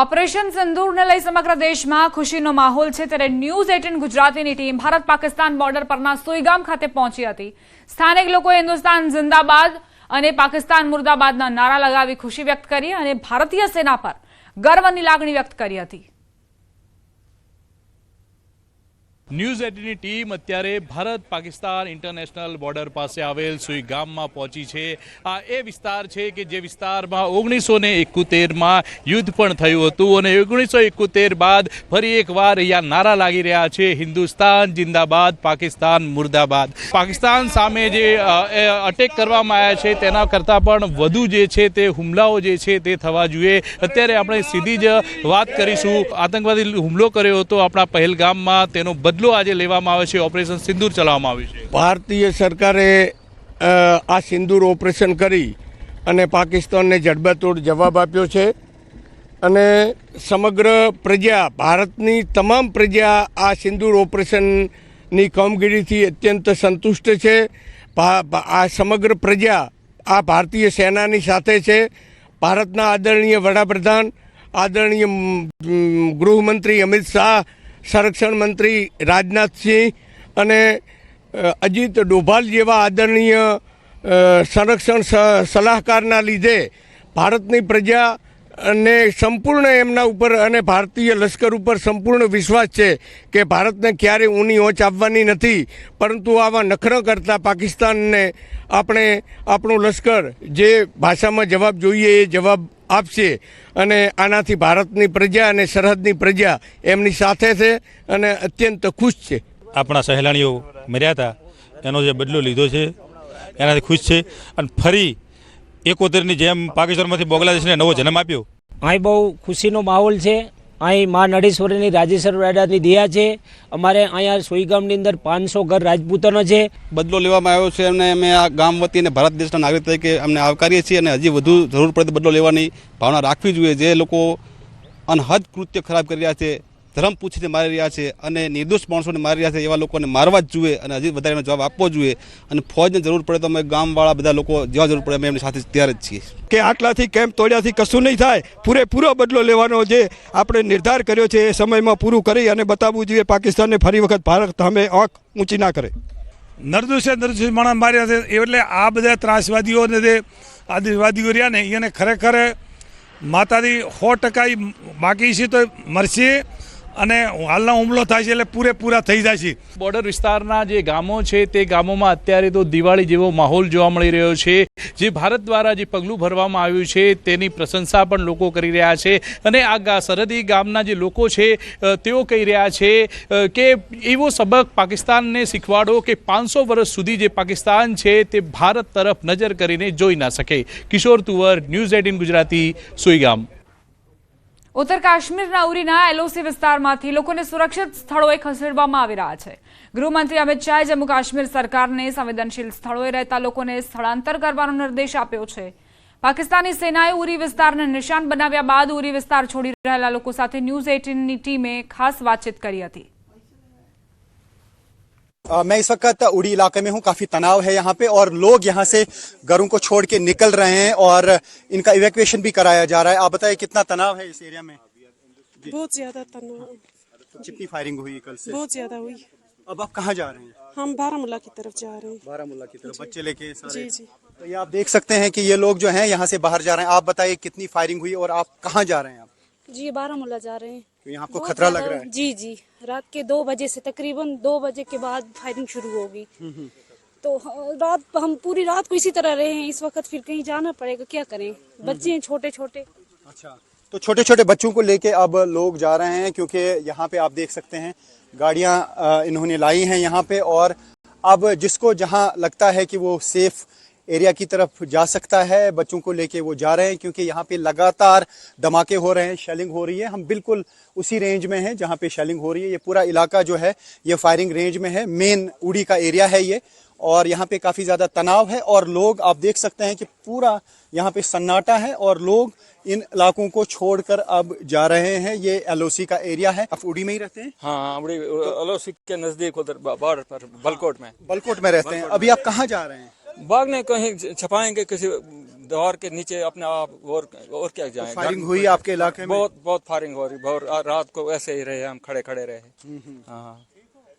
Operation સિંદૂરને લઈ સમગ્ર દેશમાં ખુશીનો માહોલ છે. ત્યારે ન્યૂઝ એટીન ગુજરાતીની ટીમ ભારત પાકિસ્તાન બોર્ડર પરના સુઈગામ ખાતે પહોંચી હતી. સ્થાનિક લોકોએ હિન્દુસ્તાન જિંદાબાદ અને પાકિસ્તાન મુર્દાબાદના નારા લગાવી ખુશી વ્યક્ત કરી અને ભારતીય સેના પર ગર્વની લાગણી વ્યક્ત કરી હતી. ન્યૂઝ એટીની ટીમ અત્યારે ભારત પાકિસ્તાન ઇન્ટરનેશનલ બોર્ડર પાસે આવેલ સુઈ ગામમાં પહોંચી છે. આ એ વિસ્તાર છે કે જે વિસ્તારમાં ઓગણીસો ને એકોતેરમાં યુદ્ધ પણ થયું હતું અને ઓગણીસો એકોતેર બાદ ફરી એકવાર અહીંયા નારા લાગી રહ્યા છે. હિન્દુસ્તાન જિંદાબાદ, પાકિસ્તાન મુર્દાબાદ. પાકિસ્તાન સામે જે અટેક કરવામાં આવ્યા છે તેના કરતાં પણ વધુ જે છે તે હુમલાઓ જે છે તે થવા જોઈએ. અત્યારે આપણે સીધી જ વાત કરીશું. આતંકવાદી હુમલો કર્યો હતો આપણા પહેલગામમાં. તેનો બદલો આજે લેવામાં આવે છે, ઓપરેશન સિંદૂર ચલાવવામાં આવ્યું છે. ભારતીય સરકારે આ સિંદૂર ઓપરેશન કરી અને પાકિસ્તાનને જડબાતોડ જવાબ આપ્યો છે અને સમગ્ર પ્રજા, ભારતની તમામ પ્રજા આ સિંદૂર ઓપરેશનની કામગીરીથી અત્યંત સંતુષ્ટ છે. આ સમગ્ર પ્રજા આ ભારતીય સેનાની સાથે છે. ભારતના આદરણીય વડાપ્રધાન, આદરણીય ગૃહમંત્રી અમિત શાહ સંરક્ષણ મંત્રી રાજનાથસિંહ અને અજીત ડોભાલ જેવા આદરણીય સંરક્ષણ સલાહકારના લીધે ભારતની પ્રજા અને સંપૂર્ણ એમના ઉપર અને ભારતીય લશ્કર ઉપર સંપૂર્ણ વિશ્વાસ છે કે ભારતને ક્યારે ઊની ઓચ આવવાની નથી. પરંતુ આવા નખરો કરતા પાકિસ્તાનને આપણે આપણું લશ્કર જે ભાષામાં જવાબ જોઈએ એ જવાબ આપશે. અને આનાથી ભારતની પ્રજા અને સરહદની પ્રજા એમની સાથે છે અને અત્યંત ખુશ છે. આપણા સહેલાણીઓ મર્યા હતા. એનો જે બદલો લીધો છે, એનાથી ખુશ છે. અને ફરી એકોતેરની જેમ પાકિસ્તાનમાંથી બાંગ્લાદેશને નવો જન્મ આપ્યો. અહીં બહુ ખુશીનો માહોલ છે. અહીં મા નડેશ્વરીની રાજેશ્વર રાડાની દયા છે. અમારે અહીંયા સોઈગામની અંદર પાંચસો ઘર રાજપૂતોનો છે. બદલો લેવામાં આવ્યો છે અને અમે આ ગામ વતી અને ભારત દેશના નાગરિક તરીકે અમને આવકારીએ છીએ અને હજી વધુ જરૂર પડે બદલો લેવાની ભાવના રાખવી જોઈએ. જે લોકો અનહદ કૃત્ય ખરાબ કરી રહ્યા છે ધર્મ પૂછીને મારી રહ્યા છે અને નિર્દોષ માણસોને મારી રહ્યા છે એવા લોકોને મારવા જ જોઈએ અને હજી વધારે એનો જવાબ આપવો જોઈએ અને ફોજને જરૂર પડે તો અમે ગામવાળા બધા લોકો જેવા જરૂર પડે અમે એમની સાથે તૈયાર જ છીએ. કે આટલાથી કેમ્પ તોડ્યાથી કશું નહીં થાય? પૂરેપૂરો બદલો લેવાનો જે આપણે નિર્ધાર કર્યો છે એ સમયમાં પૂરું કરી અને બતાવવું જોઈએ પાકિસ્તાનને ફરી વખત ભારત સામે આંખ ઊંચી ના કરે. નરદુષે નિર્દોષ માણસ માર્યા છે એટલે આ બધા ત્રાસવાદીઓને જે આદિવાદીઓ રહ્યા ને એને ખરેખર માતાજી સો ટકા બાકી છે તો મરશે. અને હાલનો હુમલો થાય છે એટલે પૂરેપૂરા થઈ જાય છે. બોર્ડર વિસ્તારના જે ગામો છે, તે ગામોમાં અત્યારે તો દિવાળી જેવો માહોલ જોવા મળી રહ્યો છે. જે ભારત દ્વારા જે પગલું ભરવામાં આવ્યું છે, તેની પ્રશંસા પણ લોકો કરી રહ્યા છે. અને આ સરહદી ગામના જે લોકો છે તેઓ કહી રહ્યા છે કે એવો સબક પાકિસ્તાનને શીખવાડો કે પાંચસો વર્ષ સુધી જે પાકિસ્તાન છે, તે ભારત તરફ નજર કરીને જોઈ ના શકે. Kishore Tuvar, news eighteen Gujarati, Suigam. ઉત્તર કાશ્મીરના ઉરીના એલઓસી વિસ્તારમાંથી લોકોને સુરક્ષિત સ્થળોએ ખસેડવામાં આવી રહ્યા છે. ગૃહમંત્રી અમિત શાહે જમ્મુ કાશ્મીર સરકારને સંવેદનશીલ સ્થળોએ રહેતા લોકોને સ્થળાંતર કરવાનો નિર્દેશ આપ્યો છે. પાકિસ્તાની સેનાએ ઉરી વિસ્તારને નિશાન બનાવ્યા બાદ ઉરી વિસ્તાર છોડી રહેલા લોકો સાથે ન્યૂઝ એટીનની ટીમે ખાસ વાતચીત કરી હતી. अ, मैं इस वक्त उड़ी इलाके में हूँ काफ़ी तनाव है यहाँ पे और लोग यहाँ से घरों को छोड़ के निकल रहे हैं और इनका इवैक्यूएशन भी कराया जा रहा है। आप बताइए कितना तनाव है इस एरिया में? बहुत ज़्यादा तनाव। कितनी फायरिंग हुई कल से। बहुत ज़्यादा हुई। अब आप कहाँ जा रहे हैं? हम बारामूला की तरफ़ जा रहे हैं। बारामूला की तरफ़ बच्चे लेके जी जी। तो ये आप देख सकते हैं कि ये लोग जो हैं यहाँ से बाहर जा रहे हैं। आप बताइए कितनी फायरिंग हुई और आप कहाँ जा रहे हैं आप? जी बारामूला जा रहे हैं। तो यहाँ आपको खतरा लग रहा है? जी जी। रात के दो बजे से तकरीबन दो बजे के बाद फायरिंग शुरू होगी। तो रात हम पूरी रात को इसी तरह रहे हैं। इस वक्त फिर कहीं जाना पड़ेगा क्या करें? बच्चे हैं छोटे छोटे अच्छा। तो छोटे छोटे बच्चों को लेके अब लोग जा रहे हैं क्योंकि यहाँ पे आप देख सकते हैं गाड़ियाँ इन्होंने लाई हैं यहाँ पे। और अब जिसको जहाँ लगता है कि वो सेफ़ एरिया की तरफ़ जा सकता है बच्चों को लेके वो जा रहे हैं क्योंकि यहाँ पे लगातार धमाके हो रहे हैं शेलिंग हो रही है। हम बिल्कुल उसी रेंज में हैं जहाँ पे शेलिंग हो रही है। ये पूरा इलाका जो है ये फायरिंग रेंज में है। मेन उड़ी का एरिया है ये। और यहाँ पे काफ़ी ज़्यादा तनाव है और लोग आप देख सकते हैं कि पूरा यहाँ पे सन्नाटा है और लोग इन इलाकों को छोड़कर अब जा रहे हैं। ये एलओसी का एरिया है। आप उड़ी में ही रहते हैं? हाँ बड़ी अलोसी के नज़दीक उधर बॉर्डर पर बलकोट में। बलकोट में रहते हैं। अभी आप कहाँ जा रहे हैं? भागने कहीं छपाएँगे किसी दौर के नीचे अपने आप और और क्या जाए तो फायरिंग हुई आपके इलाके में? बहुत बहुत फायरिंग हो रही बहुत रात को ऐसे ही रहे हम खड़े खड़े रहे। हाँ।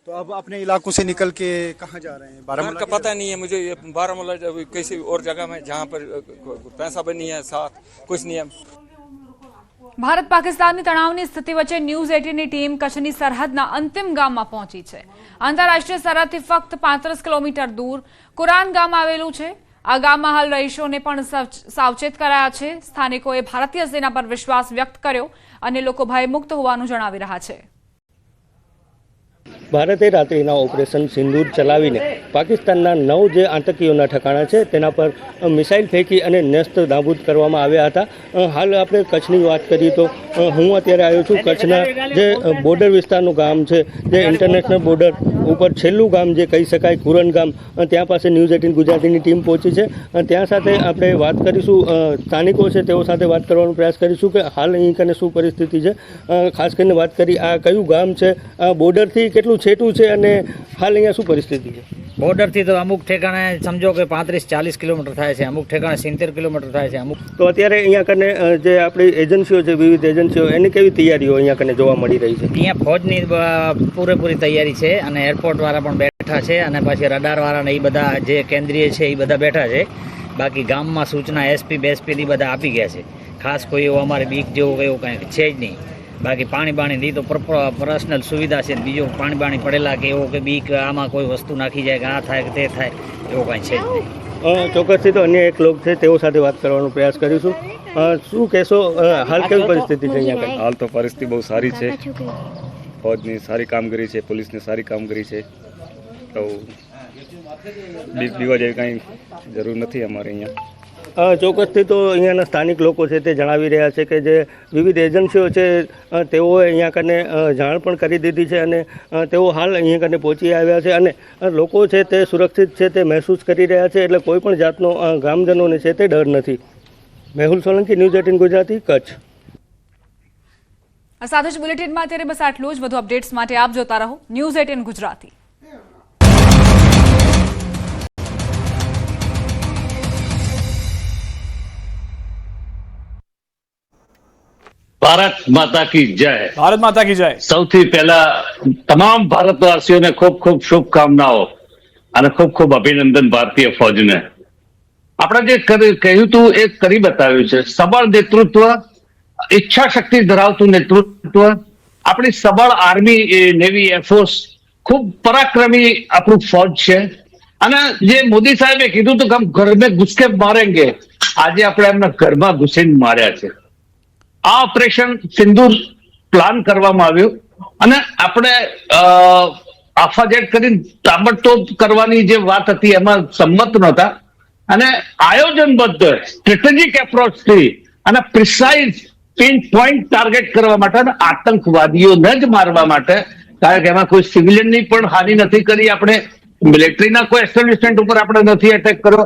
तो अब अपने इलाकों से निकल के कहाँ जा रहे हैं? बारामूला का पता नहीं है मुझे ये बारामूला किसी और जगह में जहाँ पर पैसा भी नहीं है साथ कुछ नहीं है। ભારત પાકિસ્તાનની તણાવની સ્થિતિ વચ્ચે ન્યૂઝ એટીનની ટીમ કચ્છની સરહદના અંતિમ ગામમાં પહોંચી છે. આંતરરાષ્ટ્રીય સરહદથી ફક્ત પાંત્રીસ કિલોમીટર દૂર કુરાન ગામ આવેલું છે. આ ગામમાં હાલ રહીશોને પણ સાવચેત કરાયા છે. સ્થાનિકોએ ભારતીય સેના પર વિશ્વાસ વ્યક્ત કર્યો અને લોકો ભયમુક્ત હોવાનું જણાવી રહ્યા છે. ભારતે રાત્રિના ઓપરેશન સિંદૂર ચલાવીને પાકિસ્તાનના નવ જે આતંકીઓના ઠકાણા છે, તેના પર મિસાઇલ ફેંકી અને નેસ્ત નાબૂદ કરવામાં આવ્યા હતા. હાલ આપણે કચ્છની વાત કરીએ તો હું અત્યારે આવ્યો છું કચ્છના જે બોર્ડર વિસ્તારનું ગામ છે, જે ઇન્ટરનેશનલ બોર્ડર ઉપર છેલ્લું ગામ જે કહી શકાય કુરન ગામ ત્યાં પાસે ન્યૂઝ એટીન ગુજરાતીની ટીમ પહોંચી છે. ત્યાં સાથે આપણે વાત કરીશું સ્થાનિકો છે, તેઓ સાથે વાત કરવાનો પ્રયાસ કરીશું કે હાલ અહીં કને શું પરિસ્થિતિ છે. ખાસ કરીને વાત કરી આ કયું ગામ છે બોર્ડરથી કેટલું છેટું છે અને હાલ અહીંયા શું પરિસ્થિતિ છે? બોર્ડરથી તો અમુક ઠેકાણે સમજો કે પાંત્રીસ ચાલીસ કિલોમીટર થાય છે અમુક ઠેકાણે સિત્તેર કિલોમીટર થાય છે અમુક તો અત્યારે અહીંયા કને જે આપણી એજન્સીઓ છે વિવિધ એજન્સીઓ એની કેવી તૈયારીઓ અહીંયા કને જોવા મળી રહી છે? અહીંયા ફોજની પૂરેપૂરી તૈયારી છે અને એરપોર્ટવાળા પણ બેઠા છે અને પછી રડારવાળા ને એ બધા જે કેન્દ્રીય છે એ બધા બેઠા છે. બાકી ગામમાં સૂચના એસપી બેસપી બધા આપી ગયા છે. ખાસ કોઈ એવું અમારે બીક જેવું એવું કંઈક છે જ નહીં. બાકી પાણી બાણીની તો પર્સનલ સુવિધા છે. બીજું પાણી બાણી પડેલા કે એવો કે બીક આમાં કોઈ વસ્તુ નાખી જાય કે આ થાય કે તે થાય એવું કાંઈ છે જ નહીં. ચોક્કસથી તો અન્ય એક લોક છે તેઓ સાથે વાત કરવાનો પ્રયાસ કરીશું. શું કહેશો? હાલ કેવી પરિસ્થિતિ છે અહીંયા હાલ તો પરિસ્થિતિ બહુ સારી છે. ફોજની સારી કામગીરી છે પોલીસની સારી કામગીરી છે. તો બીક બીવા જેવી કાંઈ જરૂર નથી અમારે અહીંયા. ચોક્કસથી તો અહીંયાના સ્થાનિક લોકો છે તે જણાવી રહ્યા છે કે જે વિવિધ એજન્સીઓ છે તેઓએ અહીંયા કને જાણ પણ કરી દીધી છે અને તેઓ હાલ અહીંયા કને પહોંચી આવ્યા છે અને લોકો છે તે સુરક્ષિત છે તે મહેસૂસ કરી રહ્યા છે એટલે કોઈ પણ જાતનો ગામજનોને છે તે ડર નથી. Mehul Solanki, news eighteen Gujarati, Kutch. સાથે જ બુલેટિનમાં અત્યારે બસ આટલું જ. વધુ અપડેટ્સ માટે આપ જોતા રહો ન્યૂઝ એટીન ગુજરાતી. ભારત માતા કી જય. ભારત માતા કી જય. સૌથી પહેલા તમામ ભારતવાસીઓને ખૂબ ખૂબ શુભકામનાઓ અને ખૂબ ખૂબ અભિનંદન ભારતીય ફોજને. આપણે જે કહ્યું હતું એ કરી બતાવ્યું છે. સબળ નેતૃત્વ ઈચ્છા શક્તિ ધરાવતું નેતૃત્વ આપણી સબળ આર્મી નેવી એરફોર્સ ખૂબ પરાક્રમી આપણું ફોજ છે. અને જે મોદી સાહેબે કીધું હતું કે ઘર મેં ઘુસકે મારેંગે આજે આપણે એમના ઘરમાં ઘુસીને માર્યા છે. આ ઓપરેશન સિંદૂર પ્લાન કરવામાં આવ્યું અને આપણે આફાજેટ કરીને તાબડતોબ કરવાની જે વાત હતી એમાં સંમત નહોતા. અને આયોજનબદ્ધ સ્ટ્રેટેજિક એપ્રોચથી અને પ્રિસાઇઝ પિન પોઈન્ટ ટાર્ગેટ કરવા માટે અને આતંકવાદીઓને જ મારવા માટે, કારણ કે એમાં કોઈ સિવિલિયનની પણ હાનિ નથી કરી, આપણે મિલિટરીના કોઈ એસ્ટેબ્લિશમેન્ટ ઉપર આપણે નથી એટેક કર્યો.